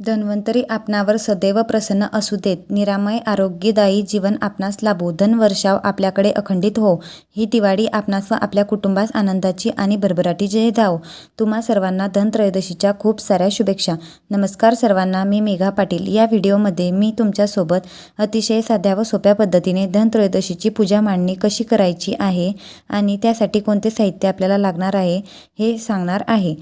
धन्वंतरी आपणावर सदैव प्रसन्न असू देत. निरामय आरोग्यदायी जीवन आपणास लाभो. धनवर्षाव आपल्याकडे अखंडित हो. ही दिवाळी आपणास व आपल्या कुटुंबास आनंदाची आणि भरभराटीची धाव तुम्हा सर्वांना धनत्रयोदशीच्या खूप साऱ्या शुभेच्छा. नमस्कार सर्वांना मी मेघा पाटील. या व्हिडिओमध्ये मी तुमच्यासोबत अतिशय साध्या व सोप्या पद्धतीने धनत्रयोदशीची पूजा मांडणी कशी करायची आहे आणि त्यासाठी कोणते साहित्य आपल्याला लागणार आहे हे सांगणार आहे.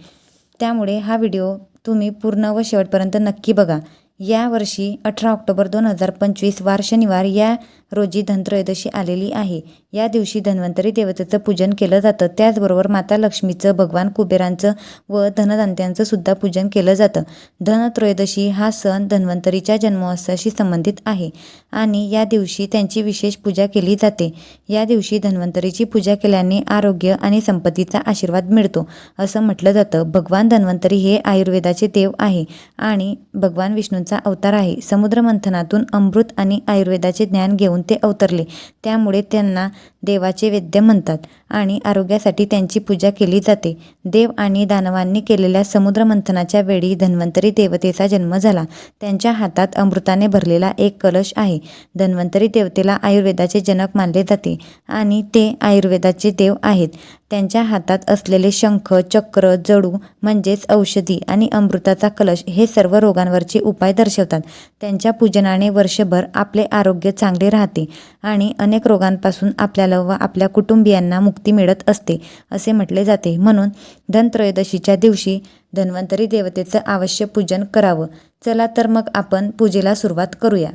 त्यामुळे हा व्हिडिओ तुम्ही पूर्ण व शेवटपर्यंत नक्की बघा. या वर्षी अठरा ऑक्टोबर दोन हजार पंचवीस वार शनिवार या रोजी धनत्रयोदशी आलेली आहे. या दिवशी धन्वंतरी देवतेचं पूजन केलं जातं. त्याचबरोबर माता लक्ष्मीचं, भगवान कुबेरांचं व धनदांत्यांचं सुद्धा पूजन केलं जातं. धनत्रयोदशी हा सण धन्वंतरीच्या जन्मोत्सवाशी संबंधित आहे आणि या दिवशी त्यांची विशेष पूजा केली जाते. या दिवशी धन्वंतरीची पूजा केल्याने आरोग्य आणि संपत्तीचा आशीर्वाद मिळतो असं म्हटलं जातं. भगवान धन्वंतरी हे आयुर्वेदाचे देव आहे आणि भगवान विष्णू विष्णूंचा अवतार आहे. समुद्रमंथनातून अमृत आणि आयुर्वेदाचे ज्ञान घेऊन ते अवतरले. त्यामुळे त्यांना देवाचे वैद्य म्हणतात आणि आरोग्यासाठी त्यांची पूजा केली जाते. देव आणि दानवांनी केलेल्या समुद्रमंथनाच्या वेळी धन्वंतरी देवतेचा जन्म झाला. त्यांच्या हातात अमृताने भरलेला एक कलश आहे. धन्वंतरी देवतेला आयुर्वेदाचे जनक मानले जाते आणि ते आयुर्वेदाचे देव आहेत. त्यांच्या हातात असलेले शंख, चक्र, जडू म्हणजेच औषधी आणि अमृताचा कलश हे सर्व रोगांवरचे उपाय दर्शवतात. त्यांच्या पूजनाने वर्षभर आपले आरोग्य चांगले राहते आणि अनेक रोगांपासून आपल्याला व आपल्या कुटुंबीयांना मुक्ती मिळत असते असे म्हटले जाते. म्हणून धनत्रयोदशीच्या दिवशी धन्वंतरी देवतेचं अवश्य पूजन करावं. चला तर मग आपण पूजेला सुरुवात करूया.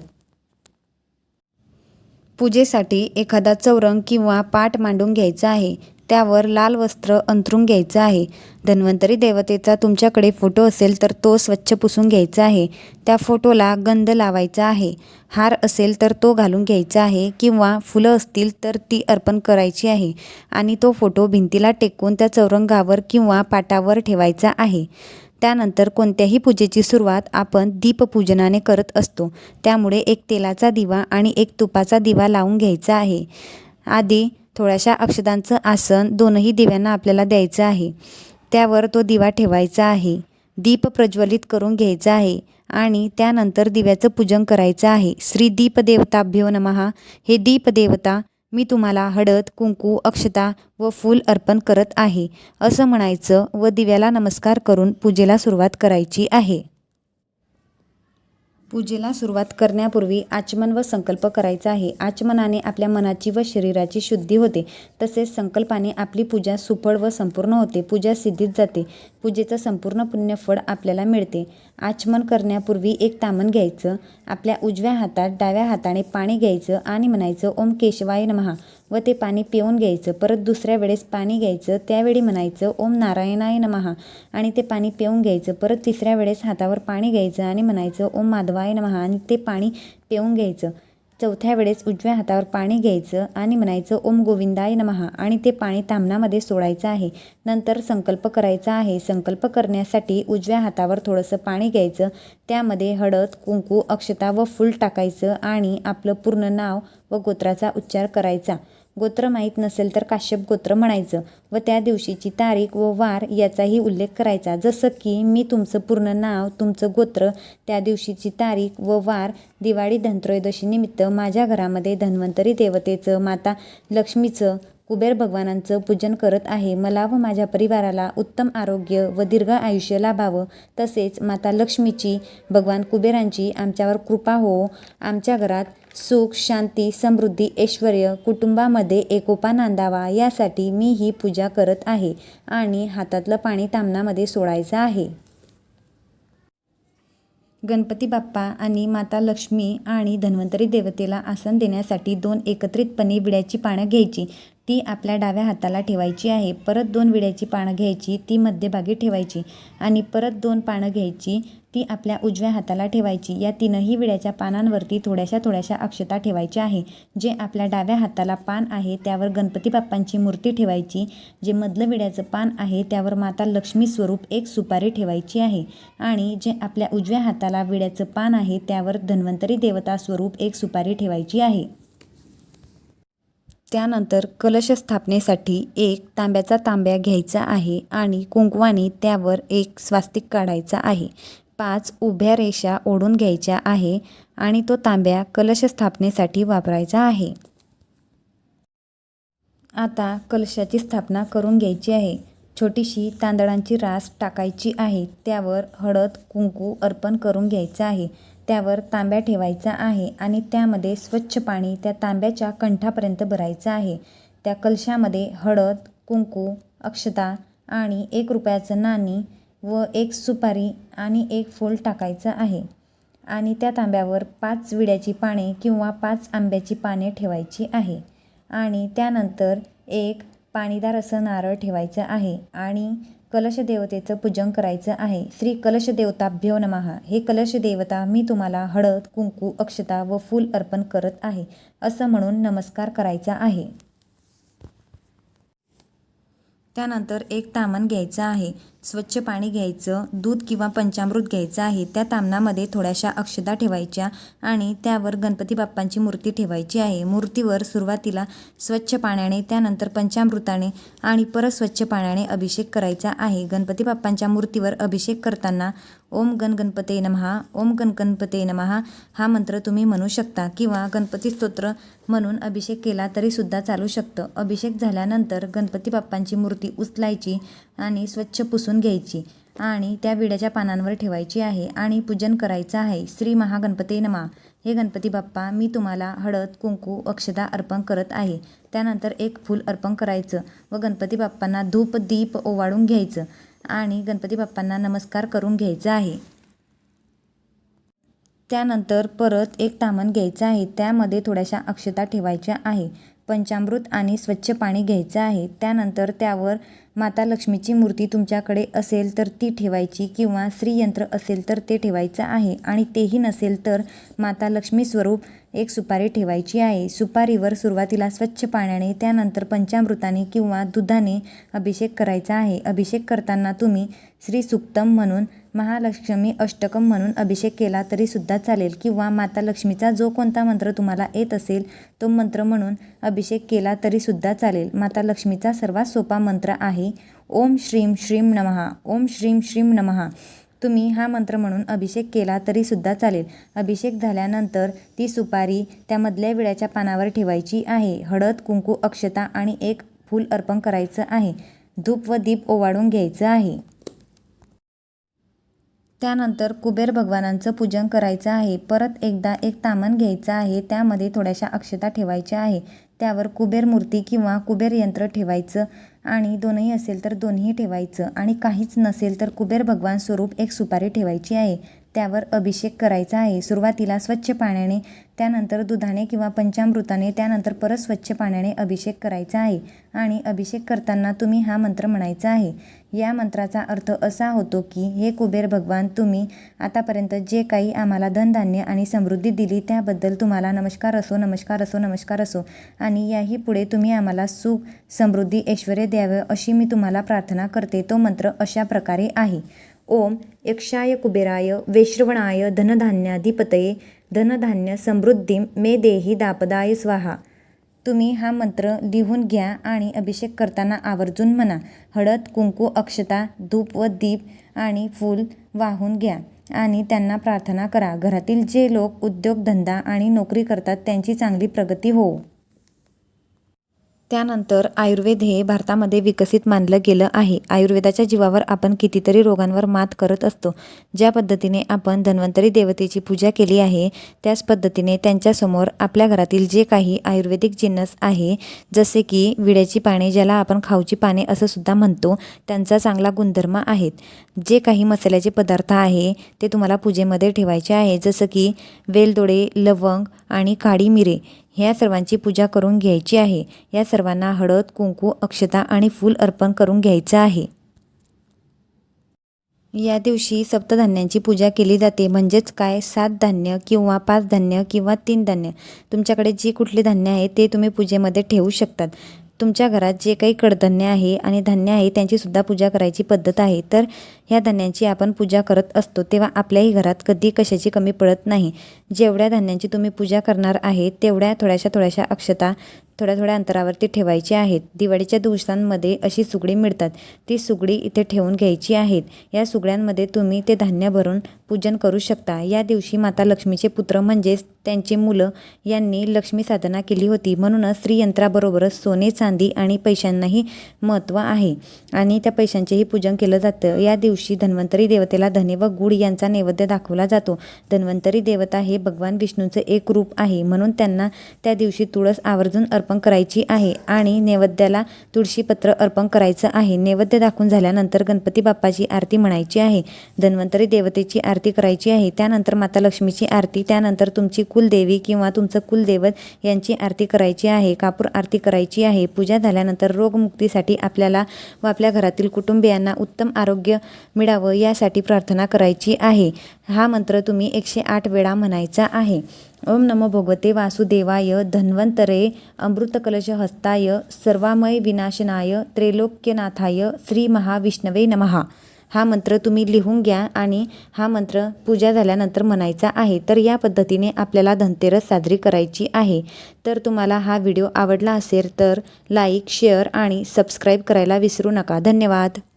पूजेसाठी एखादा चौरंग किंवा पाट मांडून घ्यायचा आहे. त्यावर लाल वस्त्र अंथरून घ्यायचं आहे. धन्वंतरी देवतेचा तुमच्याकडे फोटो असेल तर तो स्वच्छ पुसून घ्यायचा आहे. त्या फोटोला गंध लावायचा आहे. हार असेल तर तो घालून घ्यायचा आहे किंवा फुलं असतील तर ती अर्पण करायची आहे आणि तो फोटो भिंतीला टेकवून त्या चौरंगावर किंवा पाटावर ठेवायचा आहे. त्यानंतर कोणत्याही पूजेची सुरुवात आपण दीपपूजनाने करत असतो. त्यामुळे एक तेलाचा दिवा आणि एक तुपाचा दिवा लावून घ्यायचा आहे. आधी थोड्याशा अक्षदांचं आसन दोनही दिव्यांना आपल्याला द्यायचं आहे. त्यावर तो दिवा ठेवायचा आहे. दीप प्रज्वलित करून घ्यायचा आहे आणि त्यानंतर दिव्याचं पूजन करायचं आहे. श्री दीपदेवताभ्यो नमहा हे दीपदेवता मी तुम्हाला हळद, कुंकू, अक्षता व फूल अर्पण करत आहे असं म्हणायचं व दिव्याला नमस्कार करून पूजेला सुरुवात करायची आहे. पूजेला सुरुवात करण्यापूर्वी आचमन व संकल्प करायचा आहे. आचमनाने आपल्या मनाची व शरीराची शुद्धी होते. तसेच संकल्पाने आपली पूजा सुफळ व संपूर्ण होते. पूजा सिद्धीत जाते. पूजेचं संपूर्ण पुण्यफळ आपल्याला मिळते. आचमन करण्यापूर्वी एक तामन घ्यायचं. आपल्या उजव्या हातात डाव्या हाताने पाणी घ्यायचं आणि म्हणायचं ओम केशवाय नमहा व ते पाणी पिऊन घ्यायचं. परत दुसऱ्या वेळेस पाणी घ्यायचं. त्यावेळी म्हणायचं ओम नारायणाय नमहा आणि ते पाणी पिऊन घ्यायचं. परत तिसऱ्या वेळेस हातावर पाणी घ्यायचं आणि म्हणायचं ओम माधवाय नमहा आणि ते पाणी पिऊन घ्यायचं. चौथ्या वेळेस उजव्या हातावर पाणी घ्यायचं आणि म्हणायचं ओम गोविंदाय नमहा आणि ते पाणी तामनामध्ये सोडायचं आहे. नंतर संकल्प करायचा आहे. संकल्प करण्यासाठी उजव्या हातावर थोडंसं पाणी घ्यायचं. त्यामध्ये हळद, कुंकू, अक्षता व फूल टाकायचं आणि आपलं पूर्ण नाव व गोत्राचा उच्चार करायचा. गोत्र माहीत नसेल तर काश्यप गोत्र म्हणायचं व त्या दिवशीची तारीख व वार याचाही उल्लेख करायचा. जसं की मी तुमचं पूर्ण नाव, तुमचं गोत्र, त्या दिवशीची तारीख व वार, दिवाळी धनत्रयोदशीनिमित्त माझ्या घरामध्ये धन्वंतरी देवतेचं, माता लक्ष्मीचं, कुबेर भगवानांचं पूजन करत आहे. मला व माझ्या परिवाराला उत्तम आरोग्य व दीर्घ आयुष्य लाभावं तसेच माता लक्ष्मीची, भगवान कुबेरांची आमच्यावर कृपा होवो. आमच्या घरात सुख, शांती, समृद्धी, ऐश्वर्य, कुटुंबामध्ये एकोपा नांदावा यासाठी मी ही पूजा करत आहे आणि हातातलं पाणी तामणामध्ये सोडायचं आहे. गणपती बाप्पा आणि माता लक्ष्मी आणि धन्वंतरी देवतेला आसन देण्यासाठी दोन एकत्रितपणे विड्याची पानं घ्यायची. ती आपल्या डाव्या हाताला ठेवायची आहे. परत दोन विड्याची पानं घ्यायची. ती मध्यभागी ठेवायची आणि परत दोन पानं घ्यायची. ती आपल्या उजव्या हाताला ठेवायची. या तीनही विड्याच्या पानांवरती थोड्याशा थोड्याशा अक्षता ठेवायच्या आहे. जे आपल्या डाव्या हाताला पान आहे त्यावर गणपती बाप्पांची मूर्ती ठेवायची. जे मधलं विड्याचं पान आहे त्यावर माता लक्ष्मी स्वरूप एक सुपारी ठेवायची आहे आणि जे आपल्या उजव्या हाताला विड्याचं पान आहे त्यावर धन्वंतरी देवता स्वरूप एक सुपारी ठेवायची आहे. त्यानंतर कलश स्थापनेसाठी एक तांब्याचा तांब्या घ्यायचा आहे आणि कुंकवाने त्यावर एक स्वास्तिक काढायचा आहे. पाच उभ्या रेषा ओढून घ्यायच्या आहे आणि तो तांब्या कलश स्थापनेसाठी वापरायचा आहे. आता कलशाची स्थापना करून घ्यायची आहे. छोटीशी तांदळांची रास टाकायची आहे. त्यावर हळद कुंकू अर्पण करून घ्यायचं आहे. त्यावर तांब्या ठेवायचा आहे आणि त्यामध्ये स्वच्छ पाणी त्या तांब्याच्या कंठापर्यंत भरायचं आहे. त्या कलशामध्ये हळद कुंकू अक्षता आणि एक रुपयाचं नाणी व एक सुपारी आणि एक फूल टाकायचं आहे. आणि त्या तांब्यावर पाच विड्याची पाने किंवा पाच आंब्याची पाने ठेवायची आहे. आणि त्यानंतर एक पाणीदार असं नारळ ठेवायचं आहे आणि कलश देवतेचं पूजन करायचं आहे. श्री कलश देवताभ्यो नमहा हे कलश देवता मी तुम्हाला हळद कुंकू अक्षता व फूल अर्पण करत आहे असं म्हणून नमस्कार करायचा आहे. त्यानंतर एक तामण घ्यायचं आहे. स्वच्छ पाणी घ्यायचं दूध किंवा पंचामृत घ्यायचं आहे त्या तामणामध्ये थोड्याशा अक्षता ठेवायच्या आणि त्यावर गणपती बाप्पांची मूर्ती ठेवायची आहे. मूर्तीवर सुरुवातीला स्वच्छ पाण्याने त्यानंतर पंचामृताने आणि परत स्वच्छ पाण्याने अभिषेक करायचा आहे. गणपती बाप्पांच्या मूर्तीवर अभिषेक करताना ओम गण गणपते नमहा ओम गण गणपते नमहा हा मंत्र तुम्ही म्हणू शकता किंवा गणपती स्तोत्र म्हणून अभिषेक केला तरीसुद्धा चालू शकतं. अभिषेक झाल्यानंतर गणपती बाप्पांची मूर्ती उचलायची आणि स्वच्छ पुसून घ्यायची आणि त्या विड्याच्या पानांवर ठेवायची आहे आणि पूजन करायचं आहे. श्री महागणपती नमा. हे गणपती बाप्पा मी तुम्हाला हळद कुंकू अक्षता अर्पण करत आहे. त्यानंतर एक फूल अर्पण करायचं व गणपती बाप्पांना धूप दीप ओवाळून घ्यायचं आणि गणपती बाप्पांना नमस्कार करून घ्यायचा आहे. त्यानंतर परत एक तामण घ्यायचं आहे. त्यामध्ये थोड्याशा अक्षता ठेवायच्या आहे. पंचामृत आणि स्वच्छ पाणी घ्यायचं आहे. त्यानंतर त्यावर माता लक्ष्मीची मूर्ती तुमच्याकडे असेल तर ती ठेवायची किंवा श्रीयंत्र असेल तर ते ठेवायचं आहे. आणि तेही नसेल तर माता लक्ष्मी स्वरूप एक सुपारी ठेवायची आहे. सुपारीवर सुरुवातीला स्वच्छ पाण्याने त्यानंतर पंचामृताने किंवा दुधाने अभिषेक करायचा आहे. अभिषेक करताना तुम्ही श्री सुक्तम म्हणून महालक्ष्मी अष्टकम म्हणून अभिषेक केला तरीसुद्धा चालेल. किंवा माता लक्ष्मीचा जो कोणता मंत्र तुम्हाला येत असेल तो मंत्र म्हणून अभिषेक केला तरीसुद्धा चालेल. माता लक्ष्मीचा सर्वात सोपा मंत्र आहे ओम श्रीम श्रीम नमहा. ओम श्रीम श्रीम नमहा. तुम्ही हा मंत्र म्हणून अभिषेक केला तरीसुद्धा चालेल. अभिषेक झाल्यानंतर ती सुपारी त्यामधल्या विड्याच्या पानावर ठेवायची आहे. हळद कुंकू अक्षता आणि एक फूल अर्पण करायचं आहे. धूप व दीप ओवाळून घ्यायचं आहे. त्यानंतर कुबेर भगवानांचं पूजन करायचं आहे. परत एकदा एक तामण घ्यायचं आहे. त्यामध्ये थोड्याशा अक्षता ठेवायच्या आहे. त्यावर कुबेर मूर्ती किंवा कुबेर यंत्र ठेवायचं आणि दोनही असेल तर दोन्ही ठेवायचं. आणि काहीच नसेल तर कुबेर भगवान स्वरूप एक सुपारी ठेवायची आहे. त्यावर अभिषेक करायचा आहे. सुरुवातीला स्वच्छ पाण्याने त्यानंतर दुधाने किंवा पंचामृताने त्यानंतर परत स्वच्छ पाण्याने अभिषेक करायचा आहे. आणि अभिषेक करताना तुम्ही हा मंत्र म्हणायचा आहे. या मंत्राचा अर्थ असा होतो की हे कुबेर भगवान तुम्ही आतापर्यंत जे काही आम्हाला धनधान्य आणि समृद्धी दिली त्याबद्दल तुम्हाला नमस्कार असो नमस्कार असो नमस्कार असो. आणि याही पुढे तुम्ही आम्हाला सुख समृद्धी ऐश्वर द्यावं अशी मी तुम्हाला प्रार्थना करते. तो मंत्र अशा प्रकारे आहे. ओम यक्षाय कुबेराय वैश्रवणाय धनधान्याधिपतये धनधान्य समृद्धी मे देही दापदाय स्वाहा. तुम्ही हा मंत्र लिहून घ्या आणि अभिषेक करताना आवर्जून म्हणा. हळद कुंकू अक्षता धूप व दीप आणि फूल वाहून घ्या आणि त्यांना प्रार्थना करा. घरातील जे लोक उद्योगधंदा आणि नोकरी करतात त्यांची चांगली प्रगती हो त्यानंतर आयुर्वेद हे भारतामध्ये विकसित मानलं गेलं आहे. आयुर्वेदाच्या जीवावर आपण कितीतरी रोगांवर मात करत असतो. ज्या पद्धतीने आपण धन्वंतरी देवतेची पूजा केली आहे त्याच पद्धतीने त्यांच्यासमोर आपल्या घरातील जे काही आयुर्वेदिक जिन्नस आहे जसे की विड्याची पाने ज्याला आपण खाऊची पाने असं सुद्धा म्हणतो त्यांचा चांगला गुणधर्म आहेत. जे काही मसाल्याचे पदार्थ आहे ते तुम्हाला पूजेमध्ये ठेवायचे आहे जसं की वेलदोडे लवंग आणि काळी मिरे. ह्या सर्वांची पूजा करून घ्यायची आहे. या सर्वांना हळद कुंकू अक्षता आणि फूल अर्पण करून घ्यायचं आहे. या दिवशी सप्तधान्यांची पूजा केली जाते. म्हणजेच काय? सात धान्य किंवा पाच धान्य किंवा तीन धान्य. तुमच्याकडे जी कुठली धान्य आहे ते तुम्ही पूजेमध्ये ठेवू शकतात. तुमच्या घरात जे काही कडधान्य आहे आणि धान्य आहे त्यांचीसुद्धा पूजा करायची पद्धत आहे. तर ह्या धान्यांची आपण पूजा करत असतो तेव्हा आपल्याही घरात कधी कशाची कमी पडत नाही. जेवढ्या धान्यांची तुम्ही पूजा करणार आहे तेवढ्या थोड्याशा थोड्याशा अक्षता थोड्या थोड्या अंतरावरती ठेवायची आहेत. दिवाळीच्या दिवसांमध्ये अशी सुगडी मिळतात. ती सुगडी इथे ठेवून घ्यायची आहेत. या सुगड्यांमध्ये तुम्ही ते धान्य भरून पूजन करू शकता. या दिवशी माता लक्ष्मीचे पुत्र म्हणजेच त्यांची मुलं यांनी लक्ष्मी साधना केली होती. म्हणूनच स्त्रीयंत्राबरोबरच सोने चांदी आणि पैशांनाही महत्त्व आहे आणि त्या पैशांचेही पूजन केलं जातं. या दिवशी धन्वंतरी देवतेला धने व गुढ यांचा नैवेद्य दाखवला जातो. धन्वंतरी देवता हे भगवान विष्णूचं एक रूप आहे. म्हणून त्यांना त्या दिवशी तुळस आवर्जून अर्पण करायची आहे आणि नैवेद्याला तुळशीपत्र अर्पण करायचं आहे. नैवेद्य दाखवून झाल्यानंतर गणपती बाप्पाची आरती म्हणायची आहे. धन्वंतरी देवतेची आरती करायची आहे. त्यानंतर माता लक्ष्मीची आरती त्यानंतर तुमची कुलदेवी किंवा तुमचं कुलदैवत यांची आरती करायची आहे कापूर आरती करायची आहे. पूजा झाल्यानंतर रोगमुक्तीसाठी आपल्याला व आपल्या घरातील कुटुंबियांना उत्तम आरोग्य मिळावं यासाठी प्रार्थना करायची आहे. हा मंत्र तुम्ही एकशे आठ वेळा म्हणायचा आहे. ओम नमो भगवते वासुदेवाय धन्वंतरे अमृतकलश हस्ताय सर्वामय विनाशनाय त्रैलोक्यनाथाय श्री महाविष्णवे नमहा हा मंत्र तुम्ही लिहून घ्या आणि हा मंत्र पूजा झाल्यानंतर म्हणायचा आहे. तर या पद्धतीने आपल्याला धनतेरस साजरी करायची आहे. तर तुम्हाला हा व्हिडिओ आवडला असेल तर लाईक शेअर आणि सबस्क्राईब करायला विसरू नका. धन्यवाद.